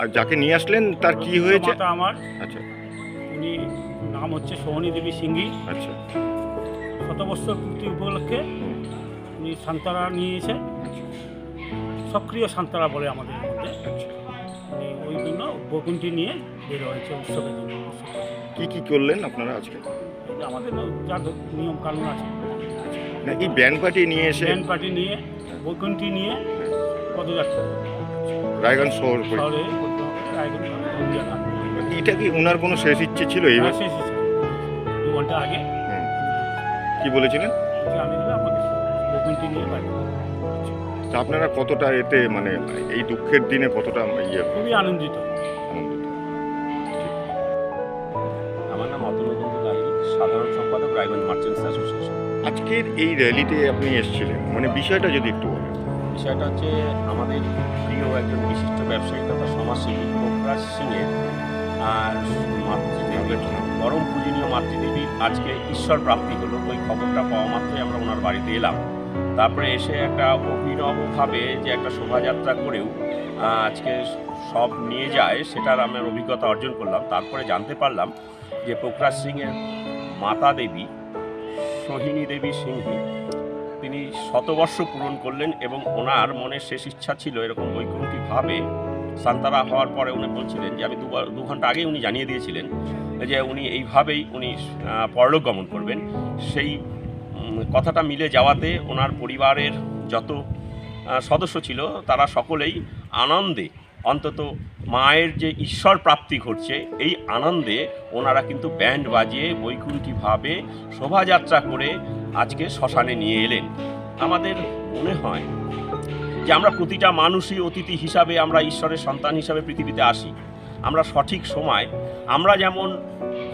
আর যাকে নিয়ে আসলেন তার কি হয়েছে? আমার। আচ্ছা। উনি নাম হচ্ছে সোহনী দেবী সিংহি। আচ্ছা। শতবর্ষ পূর্তি উপলক্ষে উনি সান্তারা নিয়ে এসে সক্রিয় সান্তারা বলে আমাদের মধ্যে। ওই জন্য বকুনটি নিয়ে বের হয়েছে উৎসবের জন্য। কি কি করলেন আপনারা আজকে? আমাদের যা নিয়ম কানুন আছে। এই ব্যান্ড পার্টি নিয়ে এসে ব্যান্ড পার্টি নিয়ে বৈকুণ্ঠি নিয়ে পদযাত্রা। রায়গঞ্জ শহর। এটা কি ওনার কোনো শেষ ইচ্ছে ছিল এই হ্যাঁ, শেষ শেষ। দু ঘণ্টা আগে। কি বলেছিলেন? আমি আমাকে বকুনটি নিয়ে বাড়ি তা আপনারা কতটা এতে মানে এই দুঃখের দিনে কতটা ইয়ে খুবই আনন্দিত। আনন্দিত। আমার নাম অতনুবন্ধু গাইল সাধারণ সম্পাদক রায়গঞ্জ মার্চেন্টস অ্যাসোসিয়েশন। আজকের এই র্যালিতে আপনি এসেছিলেন। মানে বিষয়টা যদি একটু বিষয়টা হচ্ছে আমাদের প্রিয় একজন বিশিষ্ট ব্যবসায়ী তথা সমাজসেবী প্রকাশ সিংয়ের আর মাতৃদেবী পরম পূজনীয় মাতৃদেবীর আজকে ঈশ্বর প্রাপ্তি হলো। ওই খবরটা পাওয়া মাত্রই আমরা ওনার বাড়িতে এলাম। তারপরে এসে একটা অভিনবভাবে যে একটা শোভাযাত্রা করেও আজকে সব নিয়ে যায়, সেটার আমার অভিজ্ঞতা অর্জন করলাম। তারপরে জানতে পারলাম যে প্রকাশ সিংয়ের মাতা দেবী সোহিনী দেবী সিংহী তিনি শতবর্ষ পূরণ করলেন এবং ওনার মনের শেষ ইচ্ছা ছিল এরকম বৈকুণ্ঠিকভাবে সান্তারা হওয়ার পরে উনি বলছিলেন যে, আমি দুবার দু ঘণ্টা আগে উনি জানিয়ে দিয়েছিলেন যে, উনি এইভাবেই উনি পরলোক গমন করবেন। সেই কথাটা মিলে যাওয়াতে ওনার পরিবারের যত সদস্য ছিল, তারা সকলেই আনন্দে, অন্তত মায়ের যে ঈশ্বর প্রাপ্তি ঘটছে, এই আনন্দে ওনারা কিন্তু ব্যান্ড বাজিয়ে বৈকুণ্ঠীভাবে শোভাযাত্রা করে আজকে শ্মশানে নিয়ে এলেন। আমাদের মনে হয় যে আমরা প্রতিটা মানুষই অতিথি হিসাবে আমরা ঈশ্বরের সন্তান হিসাবে পৃথিবীতে আসি। আমরা সঠিক সময়, আমরা যেমন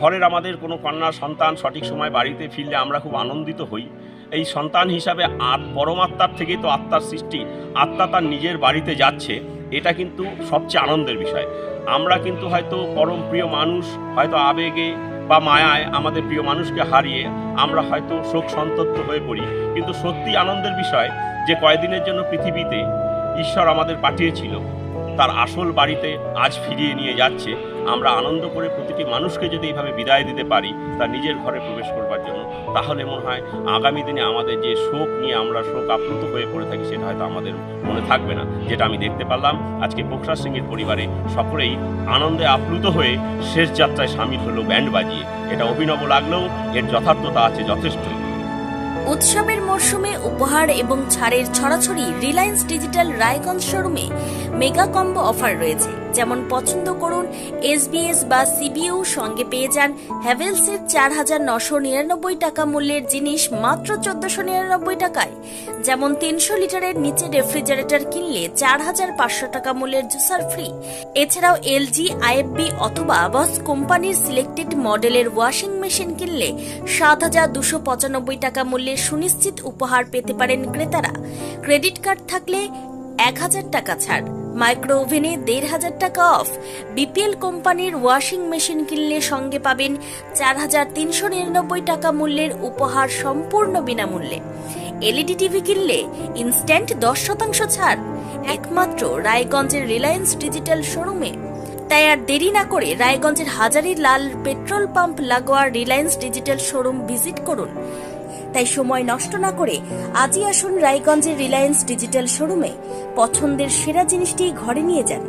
ঘরের আমাদের কোনো কন্যা সন্তান সঠিক সময় বাড়িতে ফিরলে আমরা খুব আনন্দিত হই। এই সন্তান হিসাবে আত, পরমাত্মার থেকেই তো আত্মার সৃষ্টি, আত্মা তার নিজের বাড়িতে যাচ্ছে, এটা কিন্তু সবচেয়ে আনন্দের বিষয়। আমরা কিন্তু হয়তো পরম প্রিয় মানুষ, হয়তো আবেগে বা মায়ায় আমাদের প্রিয় মানুষকে হারিয়ে আমরা হয়তো শোক সন্তপ্ত হয়ে পড়ি। কিন্তু সত্যি আনন্দের বিষয় যে কয়েকদিনের জন্য পৃথিবীতে ঈশ্বর আমাদের পাঠিয়েছিল তার আসল বাড়িতে আজ ফিরিয়ে নিয়ে যাচ্ছে। আমরা আনন্দ করে প্রতিটি মানুষকে যদি এইভাবে বিদায় দিতে পারি, তার নিজের ঘরে প্রবেশ করবার জন্য, তাহলে মনে হয় আগামী দিনে আমাদের যে শোক নিয়ে আমরা শোক আপ্লুত হয়ে পড়ে থাকি, সেটা হয়তো আমাদের মনে থাকবে না, যেটা আমি দেখতে পারলাম। আজকে পোখরা সিংয়ের পরিবারে সকলেই আনন্দে আপ্লুত হয়ে শেষ যাত্রায় সামিল হলো ব্যান্ড বাজিয়ে। এটা অভিনব লাগলেও এর যথার্থতা আছে যথেষ্টই। উৎসবের মরশুমে উপহার এবং ছাড়ের ছড়াছড়ি রিলায়েন্স ডিজিটাল রায়গঞ্জ শোরুমে মেগা কম্বো অফার রয়েছে। যেমন পছন্দ করুন এসবিএস বা সিবিইউ সঙ্গে পেয়ে যান হ্যাভেলসের চার হাজার নশো নিরানব্বই টাকা মূল্যের জিনিস মাত্র চোদ্দশো নিরানব্বই টাকায়। যেমন তিনশো লিটারের নিচে রেফ্রিজারেটর কিনলে চার হাজার পাঁচশো টাকা মূল্যের জুসার ফ্রি। এছাড়াও এলজি আইএফবি অথবা বস কোম্পানির সিলেক্টেড মডেলের ওয়াশিং মেশিন কিনলে সাত হাজার দুশো পঁচানব্বই টাকা মূল্যের সুনিশ্চিত উপহার পেতে পারেন ক্রেতারা। ক্রেডিট কার্ড থাকলে এক হাজার টাকা ছাড়। মাইক্রো ওভেনে দেড় হাজার টাকা অফ। বিপিএল কোম্পানির ওয়াশিং মেশিন কিনলে সঙ্গে পাবেন চার হাজার তিনশো নিরানব্বই টাকা মূল্যের উপহার সম্পূর্ণ বিনামূল্যে। এলইডি টিভি কিনলে ইনস্ট্যান্ট দশ শতাংশ ছাড়। একমাত্র রায়গঞ্জের রিলায়েন্স ডিজিটাল শোরুমে। তাই আর দেরি না করে রায়গঞ্জের হাজারি লাল পেট্রোল পাম্প লাগোয়া রিলায়েন্স ডিজিটাল শোরুম ভিজিট করুন। তাই সময় নষ্ট না করে আজই আসুন রায়গঞ্জের রিলায়েন্স ডিজিটাল শোরুমে পছন্দের সেরা জিনিসটি ঘরে নিয়ে যান।